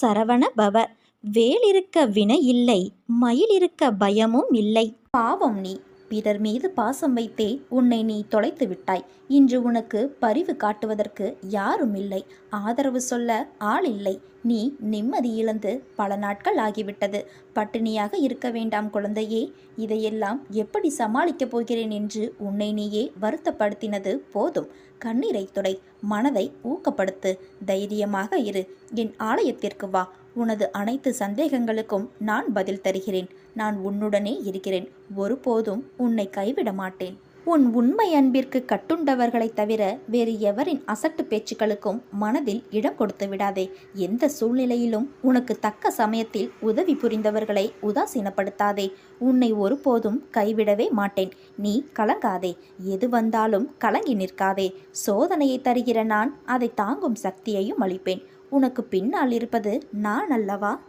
சரவண பவ. வேலிருக்க வினை இல்லை மயிலிருக்க பயமும் இல்லை. பாவம் நீ. பிறர் மீது பாசம் வைத்தே உன்னை நீ தொலைத்து விட்டாய். இன்று உனக்கு பரிவு காட்டுவதற்கு யாரும் இல்லை. ஆதரவு சொல்ல ஆள் இல்லை. நீ நிம்மதி இழந்து பல நாட்கள் ஆகிவிட்டது. பட்டினியாக இருக்க வேண்டாம் குழந்தையே. இதையெல்லாம் எப்படி சமாளிக்கப் போகிறேன் என்று உன்னை நீயே வருத்தப்படுத்தினது போதும். கண்ணீரை துடை மனதை ஊக்கப்படுத்து. தைரியமாக இரு. என் ஆலயத்திற்கு வா. உனது அனைத்து சந்தேகங்களுக்கும் நான் பதில் தருகிறேன். நான் உன்னுடனே இருக்கிறேன். ஒருபோதும் உன்னை கைவிட மாட்டேன் உன் உண்மை அன்பிற்கு கட்டுண்டவர்களைத் தவிர வேறு எவரின் அசட்டு பேச்சுக்களுக்கும் மனதில் இடம் கொடுத்து விடாதே. எந்த சூழ்நிலையிலும் உனக்கு தக்க சமயத்தில் உதவி புரிந்தவர்களை உதாசீனப்படுத்தாதே. உன்னை ஒருபோதும் கைவிடவே மாட்டேன். நீ கலங்காதே. எது வந்தாலும் கலங்கி நிற்காதே. சோதனையை தருகிற நான் அதை தாங்கும் சக்தியையும் அளிப்பேன். உனக்கு பின்னால் இருப்பது நான் அல்லவா?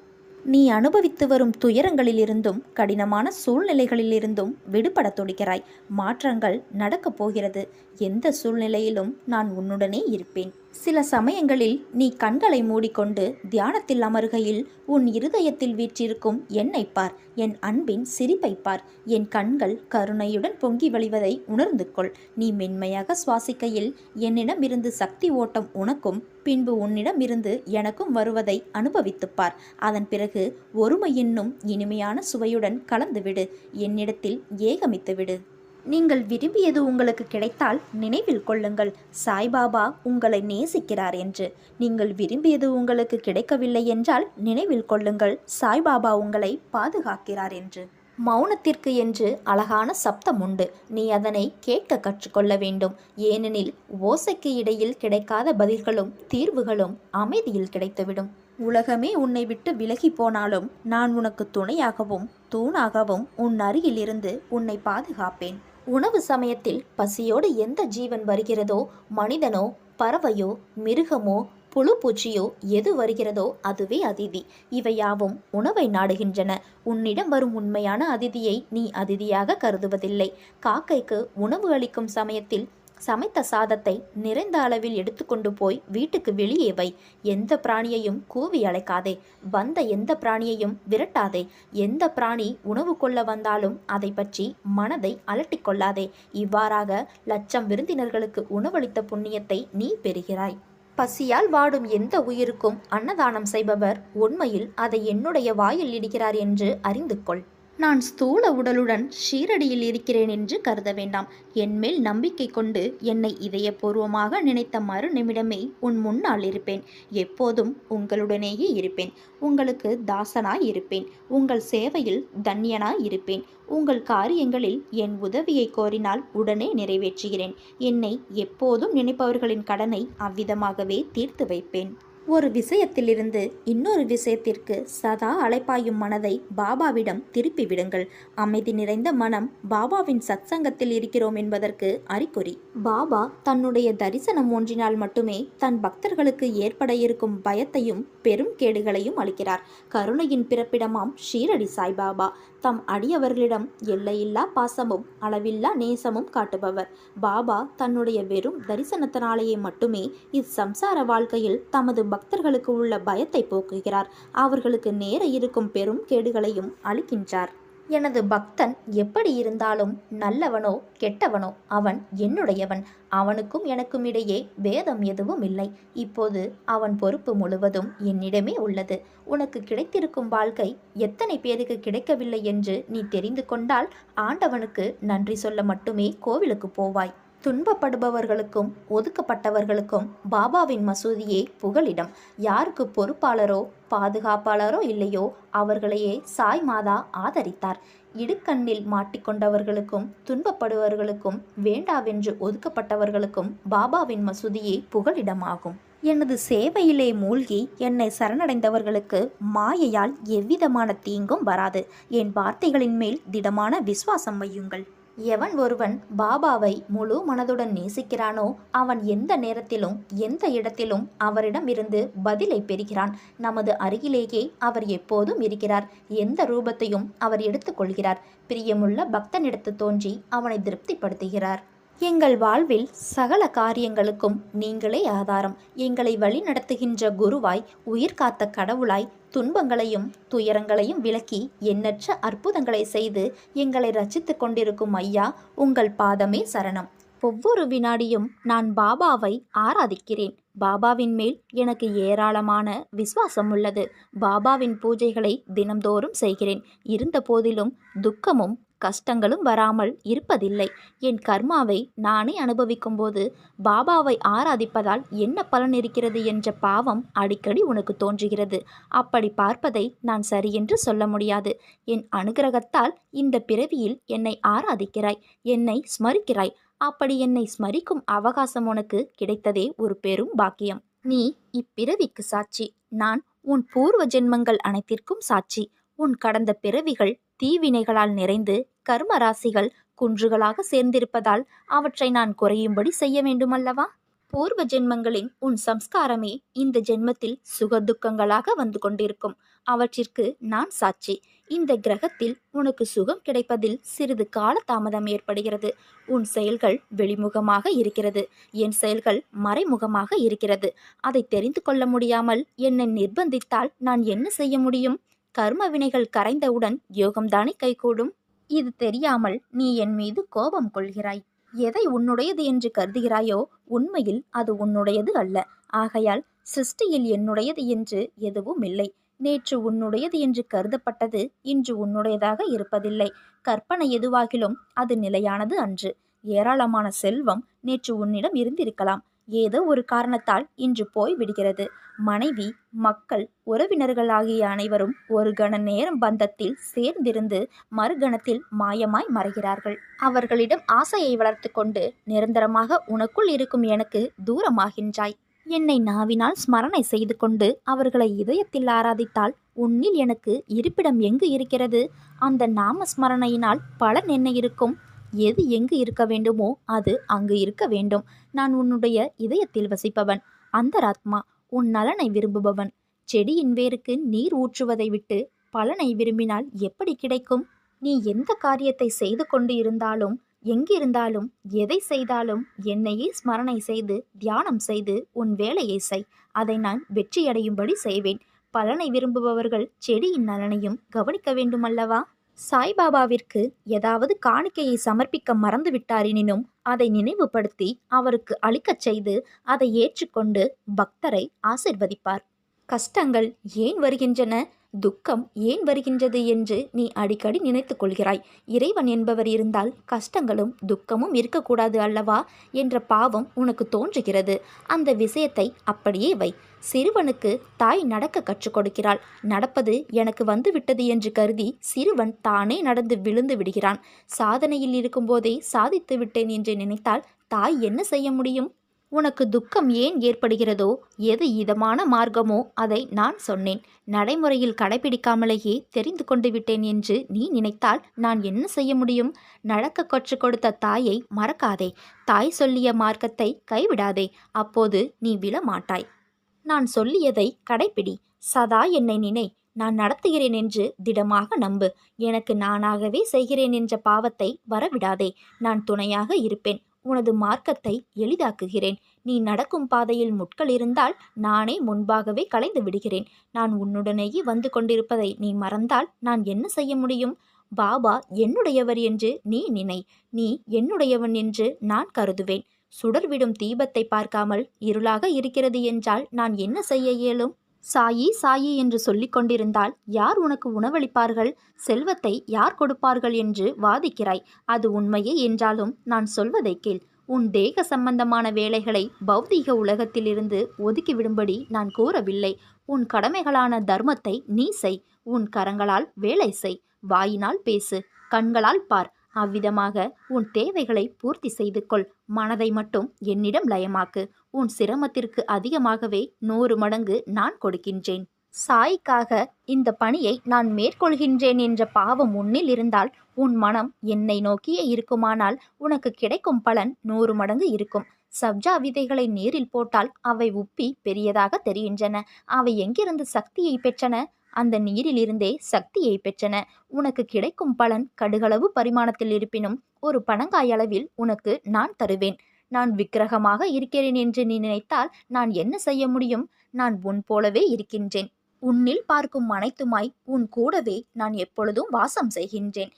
நீ அனுபவித்து வரும் துயரங்களிலிருந்தும் கடினமான சூழ்நிலைகளிலிருந்தும் விடுபட துடிக்கிறாய். மாற்றங்கள் நடக்கப் போகிறது. எந்த சூழ்நிலையிலும் நான் உன்னுடனே இருப்பேன். சில சமயங்களில் நீ கண்களை மூடிக்கொண்டு தியானத்தில் அமருகையில் உன் இருதயத்தில் வீற்றிருக்கும் என்னை பார் என் அன்பின் சிரிப்பை பார் என் கண்கள் கருணையுடன் பொங்கி வழிவதை உணர்ந்து கொள். நீ மென்மையாக சுவாசிக்கையில் என்னிடமிருந்து சக்தி ஓட்டம் உனக்கும் பின்பு உன்னிடமிருந்து எனக்கும் வருவதை அனுபவித்துப்பார் அதன் பிறகு ஒருமை என்னும் இனிமையான சுவையுடன் கலந்துவிடு என்னிடத்தில் ஏகமித்துவிடு. நீங்கள் விரும்பியது உங்களுக்கு கிடைத்தால் நினைவில் கொள்ளுங்கள். சாய்பாபா உங்களை நேசிக்கிறார் என்று. நீங்கள் விரும்பியது உங்களுக்கு கிடைக்கவில்லை என்றால் நினைவில் கொள்ளுங்கள். சாய்பாபா உங்களை பாதுகாக்கிறார் என்று. மௌனத்திற்கு என்று அழகான சப்தம் உண்டு. நீ அதனை கேட்க கற்றுக்கொள்ள வேண்டும். ஏனெனில் ஓசைக்கு இடையில் கிடைக்காத பதில்களும் தீர்வுகளும் அமைதியில் கிடைத்துவிடும். உலகமே உன்னை விட்டு விலகி போனாலும் நான் உனக்கு துணையாகவும் தூணாகவும் உன் அருகில் இருந்து உன்னை பாதுகாப்பேன். உணவு சமயத்தில் பசியோடு எந்த ஜீவன் வருகிறதோ மனிதனோ பறவையோ மிருகமோ புழு பூச்சியோ எது வருகிறதோ அதுவே அதிதி. இவையாவும் உணவை நாடுகின்றன. உன்னிடம் வரும் உண்மையான அதிதியை நீ அதிதியாக கருதுவதில்லை. காக்கைக்கு உணவு அளிக்கும் சமயத்தில் சமைத்த சாதத்தை நிறைந்த அளவில் எடுத்துக்கொண்டு போய் வீட்டுக்கு வெளியே வை. எந்த பிராணியையும் கூவி அழைக்காதே. வந்த எந்த பிராணியையும் விரட்டாதே. எந்த பிராணி உணவு கொள்ள வந்தாலும் அதை பற்றி மனதை அலட்டிக்கொள்ளாதே இவ்வாறாக லட்சம் விருந்தினர்களுக்கு உணவளித்த புண்ணியத்தை நீ பெறுகிறாய். பசியால் வாடும் எந்த உயிருக்கும் அன்னதானம் செய்பவர் உண்மையில் அதை என்னுடைய வாயில் இடுகிறார் என்று அறிந்து கொள் நான் ஸ்தூல உடலுடன் ஷீரடியில் இருக்கிறேன் என்று கருத வேண்டாம். என்மேல் நம்பிக்கை கொண்டு என்னை இதயபூர்வமாக நினைத்த மறு நிமிடமே உன் முன்னால் இருப்பேன். எப்போதும் உங்களுடனேயே இருப்பேன். உங்களுக்கு தாசனாய் இருப்பேன். உங்கள் சேவையில் தன்யனாய் இருப்பேன். உங்கள் காரியங்களில் என் உதவியை கோரினால் உடனே நிறைவேற்றுகிறேன். என்னை எப்போதும் நினைப்பவர்களின் கடனை அவ்விதமாகவே தீர்த்து வைப்பேன். ஒரு விஷயத்திலிருந்து இன்னொரு விஷயத்திற்கு சதா அலைப்பாயும் மனதை பாபாவிடம் திருப்பி விடுங்கள் அமைதி நிறைந்த மனம் பாபாவின் சத்சங்கத்தில் இருக்கிறோம் என்பதற்கு அறிகுறி. பாபா தன்னுடைய தரிசனம் ஒன்றினால் மட்டுமே தன் பக்தர்களுக்கு ஏற்பட இருக்கும் பயத்தையும் பெரும் கேடுகளையும் அளிக்கிறார். கருணையின் பிறப்பிடமாம் ஷீரடி சாய்பாபா தம் அடியவர்களிடம் எல்லையில்லா பாசமும் அளவில்லா நேசமும் காட்டுபவர். பாபா தன்னுடைய வெறும் தரிசனத்தினாலேயே மட்டுமே இச்சம்சார வாழ்க்கையில் தமது பக்தர்களுக்கு உள்ள பயத்தை போக்குகிறார். அவர்களுக்கு நேர இருக்கும் பெரும் கேடுகளையும் அளிக்கின்றார். எனது பக்தன் எப்படி இருந்தாலும் நல்லவனோ கெட்டவனோ அவன் என்னுடையவன். அவனுக்கும் எனக்கும் இடையே வேதம் எதுவும் இல்லை. இப்போது அவன் பொறுப்பு முழுவதும் என்னிடமே உள்ளது. உனக்கு கிடைத்திருக்கும் வாழ்க்கை எத்தனை பேருக்கு கிடைக்கவில்லை என்று நீ தெரிந்து கொண்டால் ஆண்டவனுக்கு நன்றி சொல்ல மட்டுமே கோவிலுக்கு போவாய். துன்பப்படுபவர்களுக்கும் ஒதுக்கப்பட்டவர்களுக்கும் பாபாவின் மசூதியே புகலிடம். யாருக்கு பொறுப்பாளரோ பாதுகாப்பாளரோ இல்லையோ அவர்களையே சாய் மாதா ஆதரித்தார். இடுக்கண்ணில் மாட்டிக்கொண்டவர்களுக்கும் துன்பப்படுபவர்களுக்கும் வேண்டாவென்று ஒதுக்கப்பட்டவர்களுக்கும் பாபாவின் மசூதியே புகலிடமாகும். எனது சேவையிலே மூழ்கி என்னை சரணடைந்தவர்களுக்கு மாயையால் எவ்விதமான தீங்கும் வராது. என் வார்த்தைகளின் மேல் திடமான விசுவாசம் வையுங்கள். எவன் ஒருவன் பாபாவை முழு மனதுடன் நேசிக்கிறானோ அவன் எந்த நேரத்திலும் எந்த இடத்திலும் அவரிடம் இருந்து பதிலை பெறுகிறான். நமது அருகிலேயே அவர் எப்போதும் இருக்கிறார். எந்த ரூபத்தையும் அவர் எடுத்துக்கொள்கிறார் பிரியமுள்ள பக்தனிடத்து தோன்றி அவனை திருப்திப்படுத்துகிறார். எங்கள் வாழ்வில் சகல காரியங்களுக்கும் நீங்களே ஆதாரம். எங்களை வழிநடத்துகின்ற குருவாய் உயிர் காத்த கடவுளாய் துன்பங்களையும் துயரங்களையும் விலக்கி எண்ணற்ற அற்புதங்களை செய்து எங்களை ரச்சித்து கொண்டிருக்கும் ஐயா உங்கள் பாதமே சரணம். ஒவ்வொரு வினாடியும் நான் பாபாவை ஆராதிக்கிறேன். பாபாவின் மேல் எனக்கு ஏராளமான விசுவாசம் உள்ளது. பாபாவின் பூஜைகளை தினம்தோறும் செய்கிறேன். இருந்த போதிலும் துக்கமும் கஷ்டங்களும் வராமல் இருப்பதில்லை. என் கர்மாவை நானே அனுபவிக்கும் போது பாபாவை ஆராதிப்பதால் என்ன பலன் இருக்கிறது என்ற பாவம் அடிக்கடி உனக்கு தோன்றுகிறது. அப்படி பார்ப்பதை நான் சரியென்று சொல்ல முடியாது. என் அனுகிரகத்தால் இந்த பிறவியில் என்னை ஆராதிக்கிறாய் என்னை ஸ்மரிக்கிறாய். அப்படி என்னை ஸ்மரிக்கும் அவகாசம் உனக்கு கிடைத்ததே ஒரு பெரும் பாக்கியம். நீ இப்பிறவிக்கு சாட்சி. நான் உன் பூர்வ ஜென்மங்கள் அனைத்திற்கும் சாட்சி. உன் கடந்த பிறவிகள் தீவினைகளால் நிறைந்து கர்ம ராசிகள் குன்றுகளாக சேர்ந்திருப்பதால் அவற்றை நான் குறையும்படி செய்ய வேண்டுமல்லவா? பூர்வ ஜென்மங்களின் உன் சம்ஸ்காரமே இந்த ஜென்மத்தில் சுகதுக்கங்களாக வந்து கொண்டிருக்கும். அவற்றிற்கு நான் சாட்சி. இந்த கிரகத்தில் உனக்கு சுகம் கிடைப்பதில் சிறிது கால தாமதம் ஏற்படுகிறது. உன் செயல்கள் வெளிமுகமாக இருக்கிறது. என் செயல்கள் மறைமுகமாக இருக்கிறது. அதை தெரிந்து கொள்ள முடியாமல் என்னை நிர்பந்தித்தால் நான் என்ன செய்ய முடியும்? கர்ம வினைகள் கரைந்தவுடன் யோகம்தானே கைகூடும்? இது தெரியாமல் நீ என் மீது கோபம் கொள்கிறாய். எதை உன்னுடையது என்று கருதுகிறாயோ உண்மையில் அது உன்னுடையது அல்ல. ஆகையால் சிருஷ்டியில் என்னுடையது என்று எதுவும் இல்லை. நேற்று உன்னுடையது என்று கருதப்பட்டது இன்று உன்னுடையதாக இருப்பதில்லை. கற்பனை எதுவாகிலும் அது நிலையானது அன்று. ஏராளமான செல்வம் நேற்று உன்னிடம் இருந்திருக்கலாம். ஏதோ ஒரு காரணத்தால் இன்று போய் விடுகிறது. மனைவி மக்கள் உறவினர்கள் ஆகிய அனைவரும் ஒரு கண நேரம் பந்தத்தில் சேர்ந்திருந்து மறுகணத்தில் மாயமாய் மறைகிறார்கள். அவர்களிடம் ஆசையை வளர்த்து கொண்டு நிரந்தரமாக உனக்குள் இருக்கும் எனக்கு தூரமாகின்றாய். என்னை நாவினால் ஸ்மரணை செய்து கொண்டு அவர்களை இதயத்தில் ஆராதித்தால் உன்னில் எனக்கு இருப்பிடம் எங்கு இருக்கிறது? அந்த நாம ஸ்மரணையினால் பலன் என்ன இருக்கும்? எது எங்கு இருக்க வேண்டுமோ அது அங்கு இருக்க வேண்டும். நான் உன்னுடைய இதயத்தில் வசிப்பவன் அந்தராத்மா உன் நலனை விரும்புபவன். செடியின் வேருக்கு நீர் ஊற்றுவதை விட்டு பலனை விரும்பினால் எப்படி கிடைக்கும்? நீ எந்த காரியத்தை செய்து கொண்டு இருந்தாலும் எங்கிருந்தாலும் எதை செய்தாலும் என்னையே ஸ்மரணை செய்து தியானம் செய்து உன் வேலையை செய். அதை நான் வெற்றியடையும்படி செய்வேன். பலனை விரும்புபவர்கள் செடியின் நலனையும் கவனிக்க வேண்டுமல்லவா? சாய்பாபாவிற்கு ஏதாவது காணிக்கையை சமர்ப்பிக்க மறந்துவிட்டாரெனினும் அதை நினைவுபடுத்தி அவருக்கு அளிக்கச் செய்து அதை ஏற்றுக்கொண்டு பக்தரை ஆசிர்வதிப்பார். கஷ்டங்கள் ஏன் வருகின்றன? துக்கம் ஏன் வருகின்றது என்று நீ அடிக்கடி நினைத்து கொள்கிறாய். இறைவன் என்பவர் இருந்தால் கஷ்டங்களும் துக்கமும் இருக்கக்கூடாது அல்லவா? என்ற பாவம் உனக்கு தோன்றுகிறது. அந்த விஷயத்தை அப்படியே வை. சிறுவனுக்கு தாய் நடக்க கற்றுக் கொடுக்கிறாள். நடப்பது எனக்கு வந்துவிட்டது என்று கருதி சிறுவன் தானே நடந்து விழுந்து விடுகிறான். சாதனையில் இருக்கும்போதே சாதித்து விட்டேன் என்று நினைத்தால் தாய் என்ன செய்ய முடியும்? உனக்கு துக்கம் ஏன் ஏற்படுகிறதோ எது இதமான மார்க்கமோ அதை நான் சொன்னேன். நடைமுறையில் கடைபிடிக்காமலேயே தெரிந்து கொண்டு விட்டேன் என்று நீ நினைத்தால் நான் என்ன செய்ய முடியும்? நடக்க கற்றுக் கொடுத்த தாயை மறக்காதே. தாய் சொல்லிய மார்க்கத்தை கைவிடாதே. அப்போது நீ விழ மாட்டாய் நான் சொல்லியதை கடைப்பிடி. சதா என்னை நினை. நான் நடத்துகிறேன் என்று திடமாக நம்பு. எனக்கு நானாகவே செய்கிறேன் என்ற பாவத்தை வரவிடாதே. நான் துணையாக இருப்பேன். உனது மார்க்கத்தை எளிதாக்குகிறேன். நீ நடக்கும் பாதையில் முட்கள் இருந்தால் நானே முன்பாகவே கலைந்து விடுகிறேன். நான் உன்னுடனேயே வந்து கொண்டிருப்பதை நீ மறந்தால் நான் என்ன செய்ய முடியும்? பாபா என்னுடையவர் என்று நீ நினை. நீ என்னுடையவன் என்று நான் கருதுவேன். சுடர்விடும் தீபத்தை பார்க்காமல் இருளாக இருக்கிறது என்றால் நான் என்ன செய்ய இயலும்? சாயி சாயி என்று சொல்லிக் கொண்டிருந்தால் யார் உனக்கு உணவளிப்பார்கள்? செல்வத்தை யார் கொடுப்பார்கள் என்று வாதிக்கிறாய்? அது உண்மையே என்றாலும் நான் சொல்வதை கேள். உன் தேக சம்பந்தமான வேலைகளை பௌதீக உலகத்திலிருந்து ஒதுக்கிவிடும்படி நான் கூறவில்லை. உன் கடமைகளான தர்மத்தை நீ செய். உன் கரங்களால் வேலை செய். வாயினால் பேசு. கண்களால் பார். அவ்விதமாக உன் தேவைகளை பூர்த்தி செய்து கொள். மனதை மட்டும் என்னிடம் லயமாக்கு. உன் சிரமத்திற்கு அதிகமாகவே நூறு மடங்கு நான் கொடுக்கின்றேன். சாய்க்காக இந்த பணியை நான் மேற்கொள்கின்றேன் என்ற பாவம் உன்னில் இருந்தால் உன் மனம் என்னை நோக்கியே இருக்குமானால் உனக்கு கிடைக்கும் பலன் நூறு மடங்கு இருக்கும். சப்ஜா விதைகளை நீரில் போட்டால் அவை உப்பி பெரியதாக தெரிகின்றன. அவை எங்கிருந்து சக்தியை பெற்றன? அந்த நீரிலிருந்தே சக்தியை பெற்றன. உனக்கு கிடைக்கும் பலன் கடுகளவு பரிமாணத்தில் இருப்பினும் ஒரு பணங்காய் அளவில் உனக்கு நான் தருவேன். நான் விக்கிரகமாக இருக்கிறேன் என்று நீ நினைத்தால் நான் என்ன செய்ய முடியும்? நான் உன் போலவே இருக்கின்றேன். உன்னில் பார்க்கும் அனைத்துமாய் உன் கூடவே நான் எப்பொழுதும் வாசம் செய்கின்றேன்.